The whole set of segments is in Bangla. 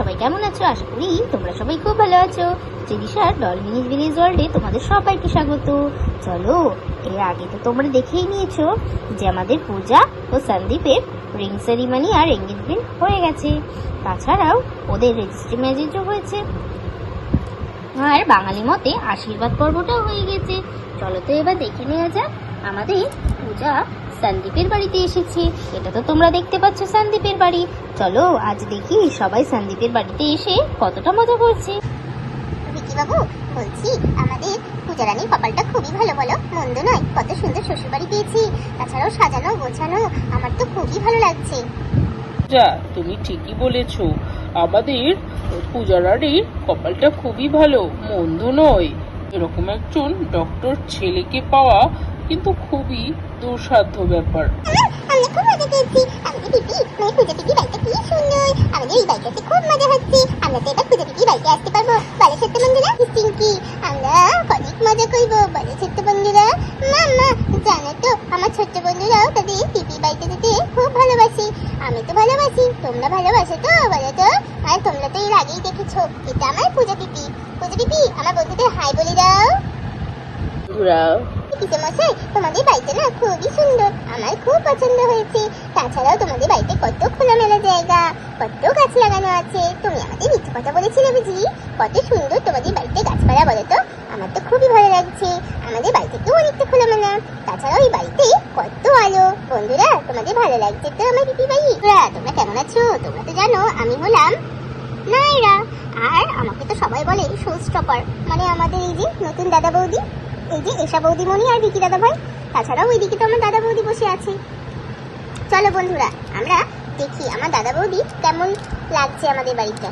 সবাই কেমন আছো? আশা করি তোমরা সবাই খুব ভালো আছো। চিরিশার ডল মিনিজ ভিলেজ ওয়ার্ল্ডে তোমাদের সবাইকে স্বাগত। চলো, এর আগে তো তোমরা দেখেই নিয়েছো যে আমাদের পূজা ও সন্দীপের রিং সেরিমানি আর এঙ্গেজমেন্ট হয়ে গেছে। তাছাড়াও ওদের রেজিস্ট্রি ম্যারেজও হয়েছে। আর বাঙালি মতে আশীর্বাদ পর্বটাও হয়ে গেছে। চলো তো এবার দেখে নেওয়া যাক, আমাদের পূজা সন্দীপের বাড়িতে এসেছে। এটা তো তোমরা দেখতে পাচ্ছ সন্দীপের বাড়ি। চলো আজ দেখি সবাই সন্দীপের বাড়িতে এসে কতটা মজা করছে। বাবু বলছি আমাদের পূজা রানীর কপালটা খুবই ভালো বলো। মন্দ নয় কত সুন্দর শ্বশুর বাড়ি পেয়েছি। তাছাড়াও সাজানো গোছানো আমার তো খুবই ভালো লাগছে। যা তুমি ঠিকই বলেছ। আমাদের পূজারানির কপালটা খুবই ভালো মন্দ নয়। এরকম একজন ডক্টর ছেলেকে পাওয়া কিন্তু খুবই দুঃসাধ্য ব্যাপার। আমরা খুব মজা পেয়েছি। আমাদের দিদি মানে পূজা দিদি কি সুন্দর। আমাদের এই বাড়িটাতে খুব মজা হচ্ছে আমরা তো এবার পূজা দিদি বাড়িতে আসতে পারব। বলো সত্য বন্ধুরা পিঙ্কি আমরা অনেক মজা করব। বলো সত্য বন্ধুরা মাম্মা জানো তো আমার ছোট্ট বন্ধুরাও তাদের দিদি বাড়িতে যেতে খুব ভালোবাসে। আমি তো ভালোবাসি তোমরা ভালোবাসো তো বলো তো। আর তোমরা তো এর আগেই দেখেছ এটা আমার পূজা দিদি। পূজা দিদি আমার বন্ধুদের হাই বলে দাও। বন্ধুরা পিসে মশাই তোমাদের বাড়িটা না খুবই আমার খুব পছন্দ হয়েছে। তাছাড়াও তোমাদের বাড়িতে কত খোলামেলা জায়গা, কত গাছ লাগানো আছে। তুমি আমাদের মিথ্যে কথা বলেছিলে, বুঝি? কত সুন্দর তোমাদের বাড়িতে গাছপালা, বলো তো। আমার তো খুবই ভালো লাগছে। আমাদের বাড়ি থেকেও অনেকটা খোলামেলা। তাছাড়াও এই বাড়িতে কত আলো। বন্ধুরা, তোমাদের ভালো লাগছে তো আমার দিদি ভাই তোমরা কেমন আছো? তোমরা তো জানো, আমি হলাম নাইরা আর আমাকে তো সবাই বলে শো স্টপার মানে আমাদের এই যে নতুন দাদা বৌদি, এই যে এশা বৌদিমণি আর বিকি দাদা ভাই তাছাড়াও ওইদিকে তো আমার দাদা বৌদি বসে আছে। চলো বন্ধুরা, আমরা দেখি আমার দাদা বৌদি কেমন লাগছে আমাদের বাড়িটা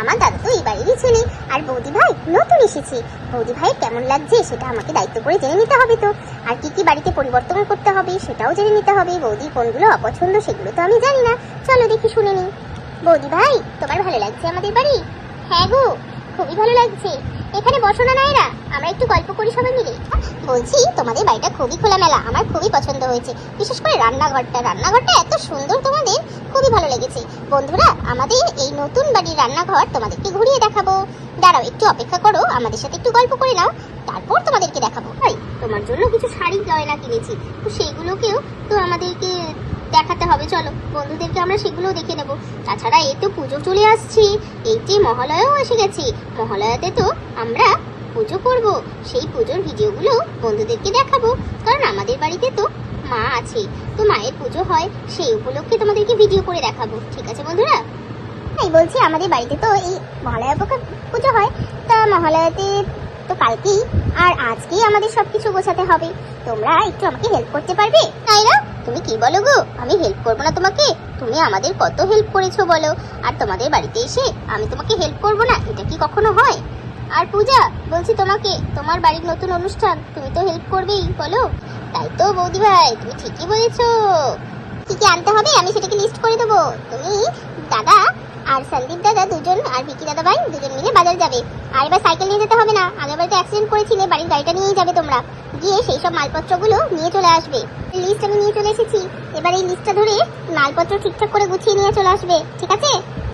আমার দাদা তো এই বাড়িরই ছেলে, আর বৌদি ভাই নতুন এসেছে। বৌদি ভাই কেমন লাগছে সেটা আমাকে দায়িত্ব করে জেনে নিতে হবে তো। আর কি কি বাড়িতে পরিবর্তন করতে হবে সেটাও জেনে নিতে হবে। বৌদির কোনগুলো অপছন্দ সেগুলো তো আমি জানি না। চলো দেখি শুনে নিই। বৌদি ভাই, তোমার ভালো লাগছে আমাদের বাড়ি? হ্যাঁ গো। খুবই ভালো লাগছে। এখানে বসো না নাইরা আমরা একটু গল্প করি সবাই মিলে। বলছি, তোমাদের বাড়িটা খুবই খোলামেলা, আমার খুবই পছন্দ হয়েছে। বিশেষ করে রান্নাঘরটা রান্নাঘরটা এত সুন্দর তোমাদের, খুবই ভালো লেগেছে। বন্ধুরা, আমাদের এই নতুন বাড়ির রান্নাঘর তোমাদেরকে ঘুরিয়ে দেখাবো। দাঁড়াও, একটু অপেক্ষা করো, আমাদের সাথে একটু গল্প করে নাও, তারপর তোমাদেরকে দেখাবো। ভাই তোমার জন্য কিছু শাড়ি গয়না কিনেছি। তো সেইগুলোকেও তো আমাদেরকে দেখাতে হবে, চলো। বন্ধুদেরকে আমরা সেগুলোও দেখে নেব। তাছাড়া এই তো পুজো চলে আসছে। এইটি মহালয়াও এসে গেছে। মহালয়াতে তো আমরা পুজো করব। সেই পুজোর ভিডিওগুলো বন্ধুদেরকে দেখাবো। কারণ আমাদের বাড়িতে তো মা আছে। তো মায়ের পুজো হয়, সেই উপলক্ষে তোমাদেরকে ভিডিও করে দেখাবো। ঠিক আছে বন্ধুরা? এই বলছি, আমাদের বাড়িতে তো এই মহালয়া পুজো হয়। তা মহালয়াতে তো কালকেই আর আজকেই আমাদের সব কিছু গোছাতে হবে। তোমরা একটু আমাকে হেল্প করতে পারবে? তাইরা তুমি কি বলো গো? আমি হেল্প করব না তোমাকে। তুমি আমাদের কত হেল্প করেছ বলো। আর তোমাদের বাড়িতে এসে আমি তোমাকে হেল্প করব না, এটা কি কখনো হয়? আর পূজা, বলছি তোমাকে, তোমার বাড়ির নতুন অনুষ্ঠান, তুমি তো হেল্প করবেই, বলো। তাই তো বৌদি ভাই, তুমি ঠিকই বলেছ। কি কি আনতে হবে? আমি সেটাকে লিস্ট করে দেবো। তুমি দাদা আর সন্দীপ দাদা দুজন আর ভিকি দাদা ভাই দুজন মিলে বাজার যাবে। আর এবার সাইকেল নিয়ে যেতে হবে না। আগের বাড়িতে অ্যাক্সিডেন্ট করেছিলে, বাড়ির গাড়িটা নিয়েই যাবে তোমরা। গিয়ে সেই সব মালপত্রগুলো নিয়ে চলে আসবে। লিস্ট আমি নিয়ে চলে এসেছি। এবার এই লিস্টটা ধরে মালপত্র ঠিকঠাক করে গুছিয়ে নিয়ে চলে আসবে, ঠিক আছে?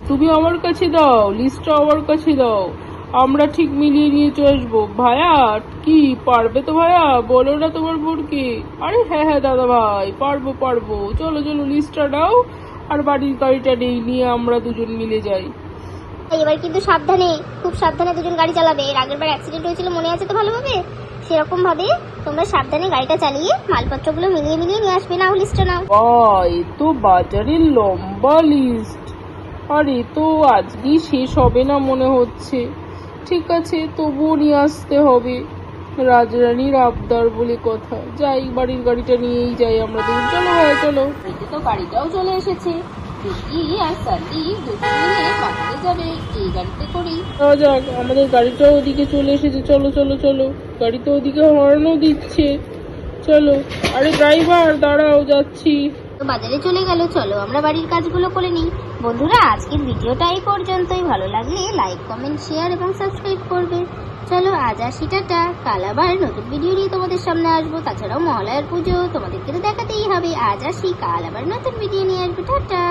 তুমি আমার কাছে দাও লিস্টটা আমার কাছে দাও। আমরা ঠিক মিলিয়ে নিয়ে চলে আসব। ভাইয়া কি, পারবে তো ভাইয়া বলো না তোমার বোনকে। আরে হ্যাঁ হ্যাঁ দাদা ভাই, পারব পারব। চলো চলো লিস্টটা দাও আর বাড়ির গাড়িটা নেই নিয়ে আমরা দুজন মিলে যাই। এবার কিন্তু সাবধানে খুব সাবধানে দুজন গাড়ি চালাবে। এর আগের বার অ্যাক্সিডেন্ট হয়েছিল মনে আছে তো ভালোভাবে? সেরকম ভাবে তোমরা সাবধানে গাড়িটা চালিয়ে মালপত্রগুলো মিলিয়ে মিলিয়ে নিয়ে আসবে না লিস্টটা নাও। বাহ, এ তো বাজারের লম্বা লিস্ট আর এ তো আজকেই শেষ হবে না মনে হচ্ছে। ঠিক আছে তবুও নিয়ে আসতে হবে। রাজরানীর আবদার বলে কথা। যাই বাড়ির গাড়িটা নিয়েই যাই আমরা দূর চলো হ্যাঁ চলো। এতে তো গাড়িটাও চলে এসেছে। গাড়িতে যাক আমাদের গাড়িটাও ওদিকে চলে এসেছে। চলো চলো চলো। গাড়ি তো ওদিকে হর্নও দিচ্ছে। চলো। আরে ড্রাইভার দাঁড়াও যাচ্ছি। বাজারে চলে গেল। চলো আমরা বাড়ির কাজগুলো করে নিই। বন্ধুরা আজকের ভিডিওটা এই পর্যন্তই। ভালো লাগলে লাইক কমেন্ট শেয়ার এবং সাবস্ক্রাইব করবে। চলো আজ আসি টাটা কাল আবার নতুন ভিডিও নিয়ে তোমাদের সামনে আসব। তাছাড়াও মহালয়ার পুজো তোমাদেরকে তো দেখাতেই হবে। আজ আসি, কাল আবার নতুন ভিডিও নিয়ে আসব। টাটা!